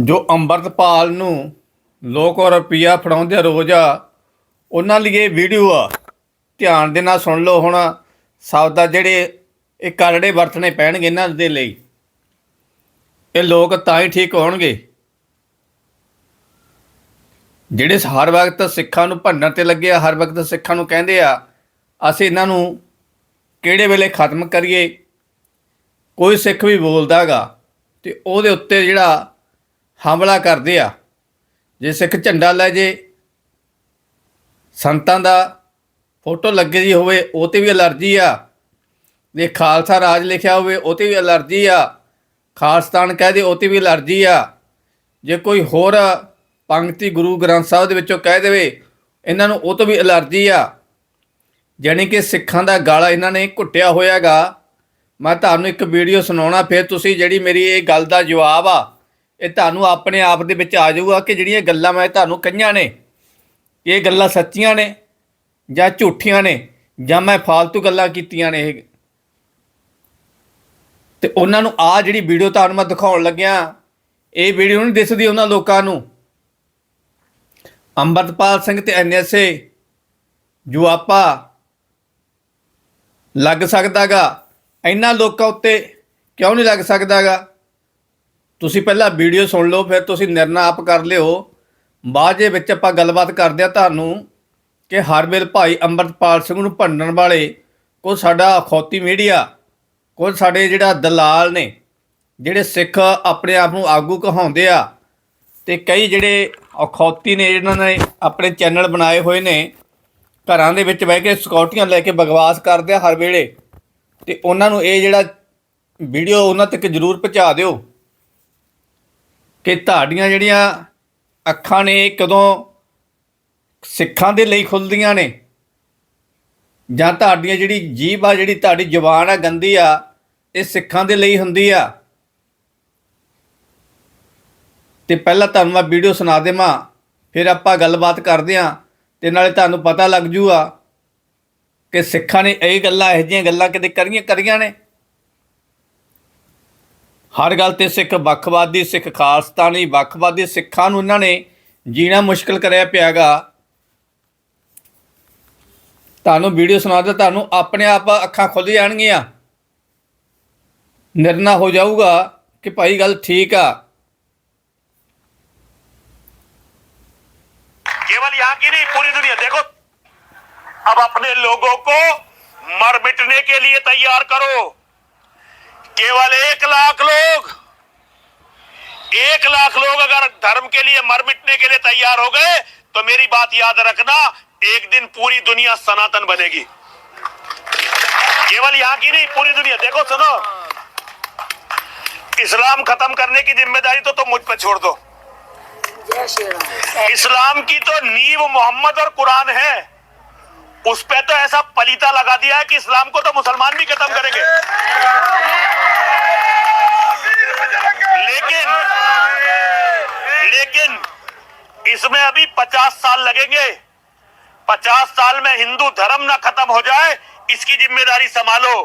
ਜੋ ਅੰਮ੍ਰਿਤਪਾਲ ਨੂੰ ਲੋਕ ਰੁਪਈਆ ਫੜਾਉਂਦੇ ਆ ਰੋਜ਼ ਆ, ਉਹਨਾਂ ਲਈ ਇਹ ਵੀਡੀਓ ਆ। ਧਿਆਨ ਦੇ ਨਾਲ ਸੁਣ ਲਓ ਹੁਣ ਸ਼ਬਦ ਦਾ ਜਿਹੜੇ ਇਹ ਕਰੜੇ ਵਰਤਣੇ ਪੈਣਗੇ ਇਹਨਾਂ ਦੇ ਲਈ। ਇਹ ਲੋਕ ਤਾਂ ਹੀ ਠੀਕ ਹੋਣਗੇ। ਜਿਹੜੇ ਹਰ ਵਕਤ ਸਿੱਖਾਂ ਨੂੰ ਭੰਡਣ ਤੇ ਲੱਗੇ ਆ, ਹਰ ਵਕਤ ਸਿੱਖਾਂ ਨੂੰ ਕਹਿੰਦੇ ਆ, ਅਸੀਂ ਇਹਨਾਂ ਨੂੰ ਕਿਹੜੇ ਵੇਲੇ ਖਤਮ ਕਰੀਏ? ਕੋਈ ਸਿੱਖ ਵੀ ਬੋਲਦਾਗਾ ਤੇ ਉਹਦੇ ਉੱਤੇ ਜਿਹੜਾ ਹਮਲਾ ਕਰਦੇ ਆ। ਜੇ ਸਿੱਖ ਝੰਡਾ ਲੈ ਜੇ, ਸੰਤਾਂ ਦਾ ਫੋਟੋ ਲੱਗੇ ਦੀ ਹੋਵੇ, ਉਹ ਤੇ ਵੀ ਅਲਰਜੀ ਆ। ਜੇ ਖਾਲਸਾ ਰਾਜ ਲਿਖਿਆ ਹੋਵੇ, ਉਹ ਤੇ ਵੀ ਅਲਰਜੀ ਆ। ਖਾਲਸਤਾਨ ਕਹਿ ਦੇ, ਉਹ ਤੇ ਵੀ ਅਲਰਜੀ ਆ। ਜੇ ਕੋਈ ਹੋਰ ਪੰਕਤੀ ਗੁਰੂ ਗ੍ਰੰਥ ਸਾਹਿਬ ਦੇ ਵਿੱਚੋਂ ਕਹਿ ਦੇਵੇ, ਇਹਨਾਂ ਨੂੰ ਉਹ ਤੋਂ ਵੀ ਅਲਰਜੀ ਆ। ਜਾਣੀ ਕਿ ਸਿੱਖਾਂ ਦਾ ਗਾਲਾ ਇਹਨਾਂ ਨੇ ਘੁੱਟਿਆ ਹੋਇਆਗਾ। ਮੈਂ ਤੁਹਾਨੂੰ ਇੱਕ ਵੀਡੀਓ ਸੁਣਾਉਣਾ, ਫਿਰ ਤੁਸੀਂ ਜਿਹੜੀ ਮੇਰੀ ਇਹ ਗੱਲ ਦਾ ਜਵਾਬ ਆ ਇਹ ਤੁਹਾਨੂੰ ਆਪਣੇ ਆਪ ਦੇ ਵਿੱਚ ਆ ਜਾਊਗਾ ਕਿ ਜਿਹੜੀਆਂ ਗੱਲਾਂ ਮੈਂ ਤੁਹਾਨੂੰ ਕਹੀਆਂ ਨੇ, ਇਹ ਗੱਲਾਂ ਸੱਚੀਆਂ ਨੇ ਜਾਂ ਝੂਠੀਆਂ ਨੇ, ਜਾਂ ਮੈਂ ਫालतू ਗੱਲਾਂ ਕੀਤੀਆਂ ਨੇ ਇਹ। ਤੇ ਉਹਨਾਂ ਨੂੰ ਆ ਜਿਹੜੀ ਵੀਡੀਓ ਤੁਹਾਨੂੰ ਮੈਂ ਦਿਖਾਉਣ ਲੱਗਿਆ, ਇਹ ਵੀਡੀਓ ਨਹੀਂ ਦਿਸਦੀ ਉਹਨਾਂ ਲੋਕਾਂ ਨੂੰ। ਅੰਮ੍ਰਿਤਪਾਲ ਸਿੰਘ ਤੇ ਐਨਐਸਏ ਜੋ ਆਪਾ ਲੱਗ ਸਕਦਾਗਾ, ਇਹਨਾਂ ਲੋਕਾਂ ਉੱਤੇ ਕਿਉਂ ਨਹੀਂ ਲੱਗ ਸਕਦਾਗਾ? ਤੁਸੀਂ ਪਹਿਲਾਂ ਵੀਡੀਓ ਸੁਣ ਲਓ, ਫਿਰ ਤੁਸੀਂ ਨਿਰਣਾ ਆਪ ਕਰ ਲਿਓ। ਬਾਅਦ ਦੇ ਵਿੱਚ ਆਪਾਂ ਗੱਲਬਾਤ ਕਰਦੇ ਆ ਤੁਹਾਨੂੰ ਕਿ ਹਰ ਹਰਵੇਲ ਭਾਈ ਅੰਮ੍ਰਿਤਪਾਲ ਸਿੰਘ ਨੂੰ ਭੰਡਣ ਵਾਲੇ ਕੋ ਸਾਡਾ ਅਖੌਤੀ ਮੀਡੀਆ ਕੁਝ ਸਾਡੇ ਜਿਹੜਾ ਦਲਾਲ ਨੇ, ਜਿਹੜੇ ਸਿੱਖ ਆਪਣੇ ਆਪ ਨੂੰ ਆਗੂ ਕਹਾਉਂਦੇ ਆ ਤੇ ਕਈ ਜਿਹੜੇ ਅਖੌਤੀ ਨੇ ਇਹਨਾਂ ਨੇ ਆਪਣੇ ਚੈਨਲ ਬਣਾਏ ਹੋਏ ਨੇ, ਘਰਾਂ ਦੇ ਵਿੱਚ ਬਹਿ ਕੇ ਸਿਕਿਉਰਟੀਆਂ ਲੈ ਕੇ ਬਗਵਾਸ ਕਰਦੇ ਆ ਹਰ ਵੇਲੇ ਤੇ ਉਹਨਾਂ ਨੂੰ ਇਹ ਜਿਹੜਾ ਵੀਡੀਓ ਉਹਨਾਂ ਤੱਕ ਜ਼ਰੂਰ ਪਹੁੰਚਾ ਦਿਓ। ਕਿ ਤੁਹਾਡੀਆਂ ਜਿਹੜੀਆਂ ਅੱਖਾਂ ਨੇ ਇਹ ਕਦੋਂ ਸਿੱਖਾਂ ਦੇ ਲਈ ਖੁੱਲਦੀਆਂ ਨੇ? ਜਾਂ ਤੁਹਾਡੀਆਂ ਜਿਹੜੀ ਜੀਭ ਆ, ਜਿਹੜੀ ਤੁਹਾਡੀ ਜ਼ੁਬਾਨ ਆ, ਗੰਦੀ ਆ, ਇਹ ਸਿੱਖਾਂ ਦੇ ਲਈ ਹੁੰਦੀ ਆ? ਤੇ ਪਹਿਲਾਂ ਤੁਹਾਨੂੰ ਮੈਂ ਵੀਡੀਓ ਸੁਣਾ ਦੇਵਾਂ, ਫਿਰ ਆਪਾਂ ਗੱਲਬਾਤ ਕਰਦੇ ਆਂ ਤੇ ਨਾਲੇ ਤੁਹਾਨੂੰ ਪਤਾ ਲੱਗ ਜੂਗਾ ਕਿ ਸਿੱਖਾਂ ਨੇ ਇਹ ਗੱਲਾਂ, ਇਹੋ ਜਿਹੀਆਂ ਗੱਲਾਂ ਕਿਤੇ ਕਰੀਆਂ ਕਰੀਆਂ ਨੇ। ਹਰ ਗੱਲ ਤੇ ਸਿੱਖ ਵੱਖਵਾਦੀ ਸਿੱਖ ਖਾਲਸਤਾਨੀ ਵੱਖਵਾਦੀ ਸਿੱਖਾਂ ਨੂੰ ਇਹਨਾਂ ਨੇ ਜੀਣਾ ਮੁਸ਼ਕਲ ਕਰਿਆ ਪਿਆਗਾ ਤੁਹਾਨੂੰ ਵੀਡੀਓ ਸੁਣਾ ਦਿੱਤਾ ਤੁਹਾਨੂੰ ਆਪਣੇ ਆਪ ਅੱਖਾਂ ਖੁੱਲ ਜਾਣਗੀਆਂ ਨਿਰਣਾ ਹੋ ਜਾਊਗਾ ਕਿ ਭਾਈ ਗੱਲ ਠੀਕ ਆ केवल यहाँ की नहीं पूरी दुनिया देखो अब अपने लोगों को मर मिटने के लिए तैयार करो केवल एक लाख लोग एक लाख लोग अगर धर्म के लिए मर मिटने के लिए तैयार हो गए तो मेरी बात याद रखना एक दिन पूरी दुनिया सनातन बनेगी। केवल यहाँ की नहीं पूरी दुनिया। देखो सुनो। इस्लाम खत्म करने की ज़िम्मेदारी तो तुम मुझ पर छोड़ दो। इस्लाम की तो नींव मोहम्मद और कुरान है। उस पर तो ऐसा पलीता लगा दिया है कि इस्लाम को तो मुसलमान भी खत्म करेंगे। लेकिन इसमें अभी पचास साल लगेंगे पचास साल में हिंदू धर्म ना खत्म हो जाए इसकी जिम्मेदारी संभालो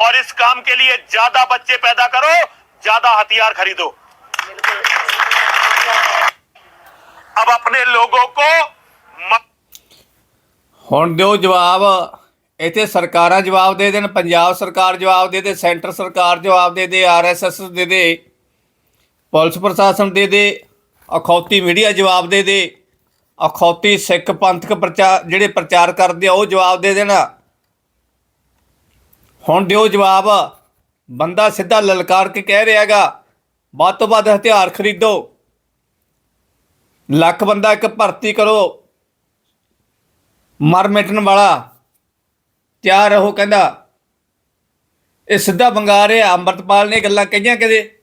और इस काम के लिए ज्यादा बच्चे पैदा करो ज्यादा हथियार खरीदो अब अपने लोगों को म- ਹੁਣ ਦਿਓ ਜਵਾਬ ਇੱਥੇ ਸਰਕਾਰਾਂ ਜਵਾਬ ਦੇ ਦੇਣ ਪੰਜਾਬ ਸਰਕਾਰ ਜਵਾਬ ਦੇ ਦੇ ਸੈਂਟਰ ਸਰਕਾਰ ਜਵਾਬ ਦੇ ਦੇ ਆਰਐਸਐਸ ਦੇ ਦੇ ਪੁਲਿਸ ਪ੍ਰਸ਼ਾਸਨ ਦੇ ਦੇ ਅਖੌਤੀ ਮੀਡੀਆ ਜਵਾਬ ਦੇ ਦੇ। ਅਖੌਤੀ ਸਿੱਖ ਪੰਥਕ ਪ੍ਰਚਾਰ ਜਿਹੜੇ ਪ੍ਰਚਾਰ ਕਰਦੇ ਆ, ਉਹ ਜਵਾਬ ਦੇ ਦੇਣਾ। ਹੁਣ ਦਿਓ ਜਵਾਬ। ਬੰਦਾ ਸਿੱਧਾ ਲਲਕਾਰ ਕੇ ਕਹਿ ਰਿਹਾਗਾ ਵੱਧ ਤੋਂ ਵੱਧ ਹਥਿਆਰ ਖਰੀਦੋ। ਲੱਖ ਬੰਦਾ ਇੱਕ ਭਰਤੀ ਕਰੋ। ਮਰ ਮਿਟਣ ਵਾਲਾ ਤਿਆਰ ਰਹੋ, ਕਹਿੰਦਾ। ਇਹ ਸਿੱਧਾ ਬੰਗਾ ਰਿਹਾ, ਅੰਮ੍ਰਿਤਪਾਲ ਨੇ ਇਹ ਗੱਲਾਂ ਕਹੀਆਂ ਕਦੇ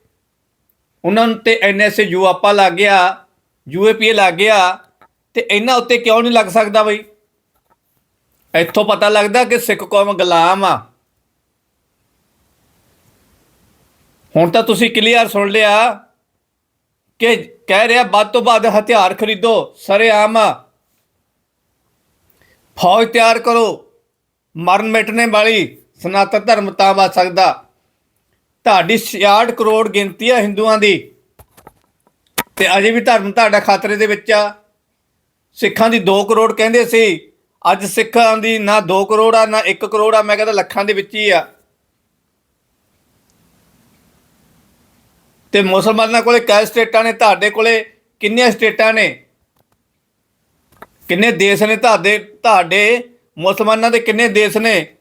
ਉਹਨਾਂ ਨੂੰ ਤੇ ਐਨਐਸਏ ਯੂ ਆਪਾ ਲੱਗ ਗਿਆ ਯੂਏਪੀਏ ਲੱਗ ਗਿਆ, ਤੇ ਇਹਨਾਂ ਉੱਤੇ ਕਿਉਂ ਨਹੀਂ ਲੱਗ ਸਕਦਾ ਬਈ? ਇੱਥੋਂ ਪਤਾ ਲੱਗਦਾ ਕਿ ਸਿੱਖ ਕੌਮ ਗੁਲਾਮ ਆ। ਹੁਣ ਤਾਂ ਤੁਸੀਂ ਕਲੀਅਰ ਸੁਣ ਲਿਆ ਕਿ ਕਹਿ ਰਿਹਾ, ਵੱਧ ਤੋਂ ਵੱਧ ਹਥਿਆਰ ਖਰੀਦੋ, ਸਰੇਆਮ ਫੌਜ ਤਿਆਰ ਕਰੋ। ਮਰਨ ਮਿਟਣੇ ਵਾਲੀ ਸਨਾਤਨ ਧਰਮ ਤਾਂ ਬਚ ਸਕਦਾ। ਤੁਹਾਡੀ 66 ਕਰੋੜ ਗਿਣਤੀ ਆ ਹਿੰਦੂਆਂ ਦੀ। ਤੇ ਅਜੇ ਵੀ ਧਰਮ ਤੁਹਾਡਾ ਖਤਰੇ ਦੇ ਵਿੱਚ ਆ। ਸਿੱਖਾਂ ਦੀ 2 ਕਰੋੜ ਕਹਿੰਦੇ ਸੀ, ਅੱਜ ਸਿੱਖਾਂ ਦੀ ਨਾ 2 ਕਰੋੜ ਆ, ਨਾ 1 ਕਰੋੜ ਆ, ਮੈਂ ਕਹਿੰਦਾ ਲੱਖਾਂ ਦੇ ਵਿੱਚ ਹੀ ਆ। ਤੇ ਮੁਸਲਮਾਨਾਂ ਕੋਲੇ ਕੈ ਸਟੇਟਾਂ ਨੇ, ਤੁਹਾਡੇ ਕੋਲੇ ਕਿੰਨੀਆਂ ਸਟੇਟਾਂ ਨੇ? ਕਿੰਨੇ ਦੇਸ਼ ਨੇ ਤੁਹਾਡੇ ਤੁਹਾਡੇ ਮੁਸਲਮਾਨਾਂ ਦੇ ਕਿੰਨੇ ਦੇਸ਼ ਨੇ?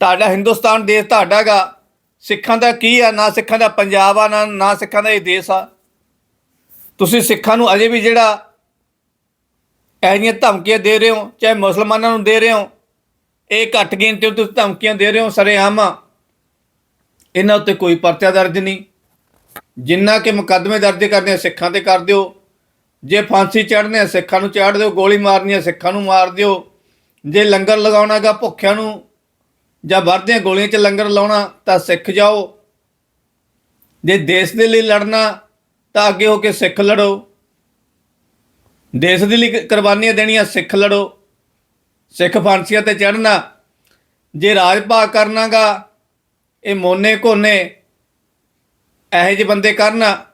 ਤੁਹਾਡਾ ਹਿੰਦੁਸਤਾਨ ਦੇਸ਼ ਤੁਹਾਡਾਗਾ ਸਿੱਖਾਂ ਦਾ ਕੀ ਆ? ਨਾ ਸਿੱਖਾਂ ਦਾ ਪੰਜਾਬ ਆ, ਨਾ ਨਾ ਸਿੱਖਾਂ ਦਾ ਇਹ ਦੇਸ਼ ਆ। ਤੁਸੀਂ ਸਿੱਖਾਂ ਨੂੰ ਅਜੇ ਵੀ ਜਿਹੜਾ ਇਹੋ ਜਿਹੀਆਂ ਧਮਕੀਆਂ ਦੇ ਰਹੇ ਹੋ, ਚਾਹੇ ਮੁਸਲਮਾਨਾਂ ਨੂੰ ਦੇ ਰਹੇ ਹੋ, ਇਹ ਘੱਟ ਗਿਣਤੀ ਨੂੰ ਤੁਸੀਂ ਧਮਕੀਆਂ ਦੇ ਰਹੇ ਹੋ, ਸਰੇਆਮ ਇਹਨਾਂ ਉੱਤੇ ਕੋਈ ਪਰਚਾ ਦਰਜ ਨਹੀਂ। ਜਿੰਨਾ ਕਿ ਮੁਕੱਦਮੇ ਦਰਜ ਕਰਨੇ ਸਿੱਖਾਂ ਤੇ ਕਰ ਦਿਓ। ਜੇ ਫਾਂਸੀ ਚੜ੍ਹਨੇ ਆ, ਸਿੱਖਾਂ ਨੂੰ ਚਾੜ ਦਿਓ, ਗੋਲੀ ਮਾਰਨੀ ਆ, ਸਿੱਖਾਂ ਨੂੰ ਮਾਰ ਦਿਓ। ਜੇ ਲੰਗਰ ਲਗਾਉਣਾਗਾ ਭੁੱਖਿਆਂ ਨੂੰ ਜਾਂ ਵਰਦੀਆਂ ਗੋਲੀਆਂ 'ਚ ਲੰਗਰ ਲਾਉਣਾ ਤਾਂ ਸਿੱਖ ਜਾਓ। ਜੇ ਦੇਸ਼ ਦੇ ਲਈ ਲੜਨਾ ਤਾਂ ਅੱਗੇ ਹੋ ਕੇ ਸਿੱਖ ਲੜੋ। ਦੇਸ਼ ਦੇ ਲਈ ਕੁਰਬਾਨੀਆਂ ਦੇਣੀਆਂ ਸਿੱਖ ਲੜੋ। ਸਿੱਖ ਫਾਂਸੀਆਂ ਤੇ ਚੜ੍ਹਨਾ। ਜੇ ਰਾਜ ਭਾਗ ਕਰਨਾਗਾ, ਇਹ ਮੋਨੇ ਕੋਨੇ ਇਹੋ ਜਿਹੇ ਬੰਦੇ ਕਰਨਾ।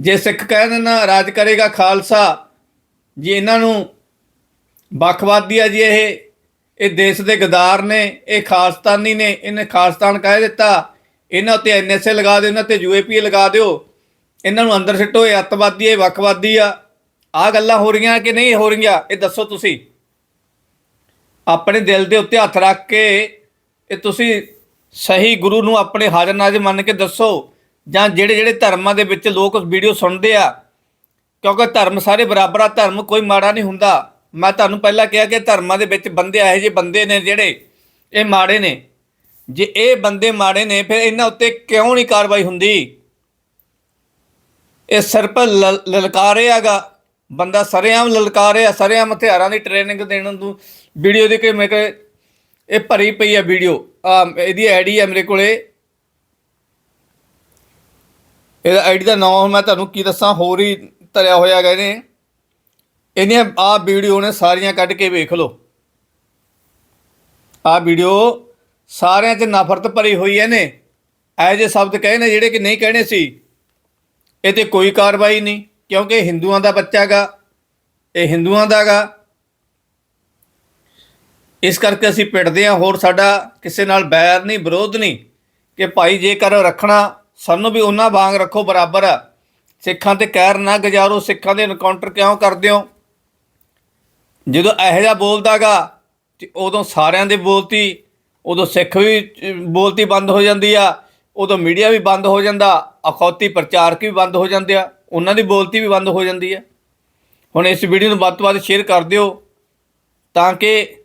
ਜੇ ਸਿੱਖ ਕਹਿ ਦੇਣਾ, ਰਾਜ ਕਰੇਗਾ ਖਾਲਸਾ। ਜੀ ਇਹਨਾਂ ਨੂੰ ਵੱਖਵਾਦੀ ਆ ਜੀ ਇਹ ਇਹ ਦੇਸ਼ ਦੇ ਗਦਾਰ ਨੇ, ਇਹ ਖਾਲਸਤਾਨੀ ਨੇ, ਇਹਨੇ ਖਾਲਸਤਾਨ ਕਹਿ ਦਿੱਤਾ। ਇਹਨਾਂ ਉੱਤੇ ਐਨਐਸਏ ਲਗਾ ਦਿਓ, ਇਹਨਾਂ ਤੇ ਯੂਏਪੀਏ ਲਗਾ ਦਿਓ। ਇਹਨਾਂ ਨੂੰ ਅੰਦਰ ਸਿੱਟੋ, ਇਹ ਅੱਤਵਾਦੀ ਇਹ ਵੱਖਵਾਦੀ ਆ। ਆ ਗੱਲਾਂ ਹੋ ਰਹੀਆਂ ਕਿ ਨਹੀਂ ਹੋ ਰਹੀਆਂ? ਇਹ ਦੱਸੋ ਤੁਸੀਂ। ਆਪਣੇ ਦਿਲ ਦੇ ਉੱਤੇ ਹੱਥ ਰੱਖ ਕੇ ਇਹ ਤੁਸੀਂ ਸਹੀ ਗੁਰੂ ਨੂੰ ਆਪਣੇ ਹਾਜ਼ਰ ਨਾਜ਼ਰ ਮੰਨ ਕੇ ਦੱਸੋ। ਜਾਂ ਜਿਹੜੇ ਜਿਹੜੇ ਧਰਮਾਂ ਦੇ ਵਿੱਚ ਲੋਕ ਵੀਡੀਓ ਸੁਣਦੇ ਆ। ਕਿਉਂਕਿ ਧਰਮ ਸਾਰੇ ਬਰਾਬਰ ਆ, ਧਰਮ ਕੋਈ ਮਾੜਾ ਨਹੀਂ ਹੁੰਦਾ। ਮੈਂ ਤੁਹਾਨੂੰ ਪਹਿਲਾਂ ਕਿਹਾ ਕਿ ਧਰਮਾਂ ਦੇ ਵਿੱਚ ਬੰਦੇ ਇਹੋ ਜਿਹੇ ਬੰਦੇ ਨੇ ਜਿਹੜੇ ਇਹ ਮਾੜੇ ਨੇ। ਜੇ ਇਹ ਬੰਦੇ ਮਾੜੇ ਨੇ, ਫਿਰ ਇਹਨਾਂ ਉੱਤੇ ਕਿਉਂ ਨਹੀਂ ਕਾਰਵਾਈ ਹੁੰਦੀ? ਇਹ ਸਿਰ ਪਰ ਲਲਕਾ ਲਲਕਾਰੇ ਹੈਗਾ। ਬੰਦਾ ਸਰੇਆਮ ਲਲਕਾ ਰਿਹਾ, ਸਰੇਆਮ ਹਥਿਆਰਾਂ ਦੀ ਟ੍ਰੇਨਿੰਗ ਦੇਣ ਨੂੰ। ਵੀਡੀਓ ਦੀ ਕਿ ਮੈਂ ਕਿ ਇਹ ਭਰੀ ਪਈ ਆ ਵੀਡੀਓ। ਆ, ਇਹਦੀ ਆਈਡੀ ਹੈ ਮੇਰੇ ਕੋਲੇ। ਇਹਦਾ ਆਈਡੀ ਦਾ ਨਾਮ ਮੈਂ ਤੁਹਾਨੂੰ ਕੀ ਦੱਸਾਂ, ਹੋਰ ਹੀ ਧਰਿਆ ਹੋਇਆ ਹੈਗਾ ਇਹਨੇ। ਇਹਨੇ ਆ ਵੀਡੀਓ ਨੇ ਸਾਰੀਆਂ ਕੱਢ ਕੇ ਵੇਖ ਲਓ। ਆ ਵੀਡੀਓ ਸਾਰਿਆਂ 'ਚ ਨਫ਼ਰਤ ਭਰੀ ਹੋਈ ਹੈ ਨੇ ਇਹੋ ਜਿਹੇ ਸ਼ਬਦ ਕਹੇ ਨੇ ਜਿਹੜੇ ਕਿ ਨਹੀਂ ਕਹਿਣੇ ਸੀ। ਇਹ ਤੇ ਕੋਈ ਕਾਰਵਾਈ ਨਹੀਂ, ਕਿਉਂਕਿ ਇਹ ਹਿੰਦੂਆਂ ਦਾ ਬੱਚਾ ਗਾ। ਇਹ ਹਿੰਦੂਆਂ ਦਾ ਗਾ। ਇਸ ਕਰਕੇ ਅਸੀਂ ਪਿੜਦੇ ਹਾਂ। ਹੋਰ ਸਾਡਾ ਕਿਸੇ ਨਾਲ ਬੈਰ ਨਹੀਂ, ਵਿਰੋਧ ਨਹੀਂ ਕਿ ਭਾਈ ਜੇਕਰ ਰੱਖਣਾ, ਸਾਨੂੰ ਵੀ ਉਹਨਾਂ ਵਾਂਗ ਰੱਖੋ ਬਰਾਬਰ। ਸਿੱਖਾਂ ਤੇ ਕਹਿਰ ਨਾ ਗੁਜ਼ਾਰੋ। ਸਿੱਖਾਂ ਦੇ ਐਨਕਾਊਂਟਰ ਕਿਉਂ ਕਰਦੇ ਹੋ? ਜਦੋਂ ਇਹੋ ਜਿਹਾ ਬੋਲਦਾਗਾ ਤੇ ਉਦੋਂ ਸਾਰਿਆਂ ਦੇ ਬੋਲਤੀ, ਉਦੋਂ ਸਿੱਖ ਵੀ ਬੋਲਤੀ ਬੰਦ ਹੋ ਜਾਂਦੀ ਆ, ਉਦੋਂ ਮੀਡੀਆ ਵੀ ਬੰਦ ਹੋ ਜਾਂਦਾ, ਅਖੌਤੀ ਪ੍ਰਚਾਰਕ ਵੀ ਬੰਦ ਹੋ ਜਾਂਦੇ ਆ, ਉਹਨਾਂ ਦੀ ਬੋਲਤੀ ਵੀ ਬੰਦ ਹੋ ਜਾਂਦੀ ਆ। ਹੁਣ ਇਸ ਵੀਡੀਓ ਨੂੰ ਵੱਧ ਤੋਂ ਵੱਧ ਸ਼ੇਅਰ ਕਰ ਦਿਓ, ਤਾਂ ਕਿ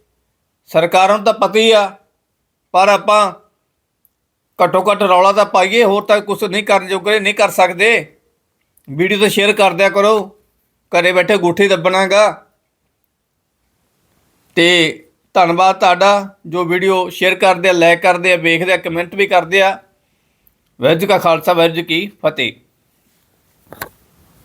ਸਰਕਾਰਾਂ ਨੂੰ ਤਾਂ ਪਤਾ ਹੀ ਆ, ਪਰ ਆਪਾਂ ਘੱਟੋ ਘੱਟ ਰੌਲਾ ਤਾਂ ਪਾਈਏ, ਹੋਰ ਤਾਂ ਕੁਝ ਨਹੀਂ ਕਰਨ ਜੋਗੇ, ਨਹੀਂ ਕਰ ਸਕਦੇ। ਵੀਡੀਓ ਤਾਂ ਸ਼ੇਅਰ ਕਰ ਦਿਆ ਕਰੋ, ਘਰੇ ਬੈਠੇ ਗੁੱਠੀ ਦੱਬਣਾਗਾ ਤੇ ਧੰਨਵਾਦ ਤੁਹਾਡਾ, ਜੋ ਵੀਡੀਓ ਸ਼ੇਅਰ ਕਰਦੇ ਆ ਲਾਈਕ ਕਰਦੇ ਆ, ਵੇਖਦੇ ਆ ਕਮੈਂਟ ਵੀ ਕਰਦੇ ਆ। ਵਾਹਿਗੁਰੂ ਕਾ ਖਾਲਸਾ, ਵਾਹਿਗੁਰੂ ਕੀ ਫਤਿਹ।